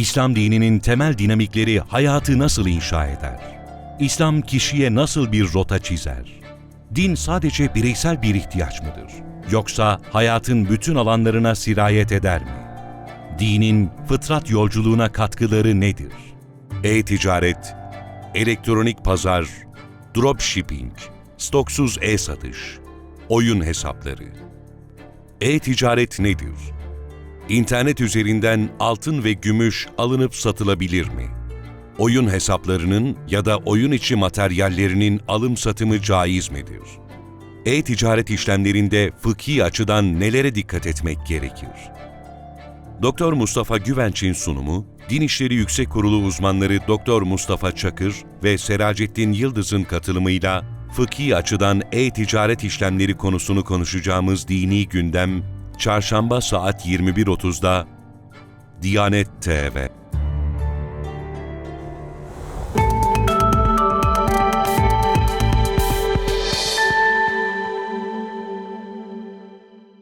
İslam dininin temel dinamikleri hayatı nasıl inşa eder? İslam kişiye nasıl bir rota çizer? Din sadece bireysel bir ihtiyaç mıdır? Yoksa hayatın bütün alanlarına sirayet eder mi? Dinin fıtrat yolculuğuna katkıları nedir? E-ticaret, elektronik pazar, dropshipping, stoksuz e-satış, oyun hesapları. E-ticaret nedir? İnternet üzerinden altın ve gümüş alınıp satılabilir mi? Oyun hesaplarının ya da oyun içi materyallerinin alım satımı caiz midir? E-ticaret işlemlerinde fıkhi açıdan nelere dikkat etmek gerekir? Doktor Mustafa Güvenç'in sunumu, Din İşleri Yüksek Kurulu uzmanları Doktor Mustafa Çakır ve Seracettin Yıldız'ın katılımıyla fıkhi açıdan e-ticaret işlemleri konusunu konuşacağımız dini gündem, Çarşamba saat 21.30'da Diyanet TV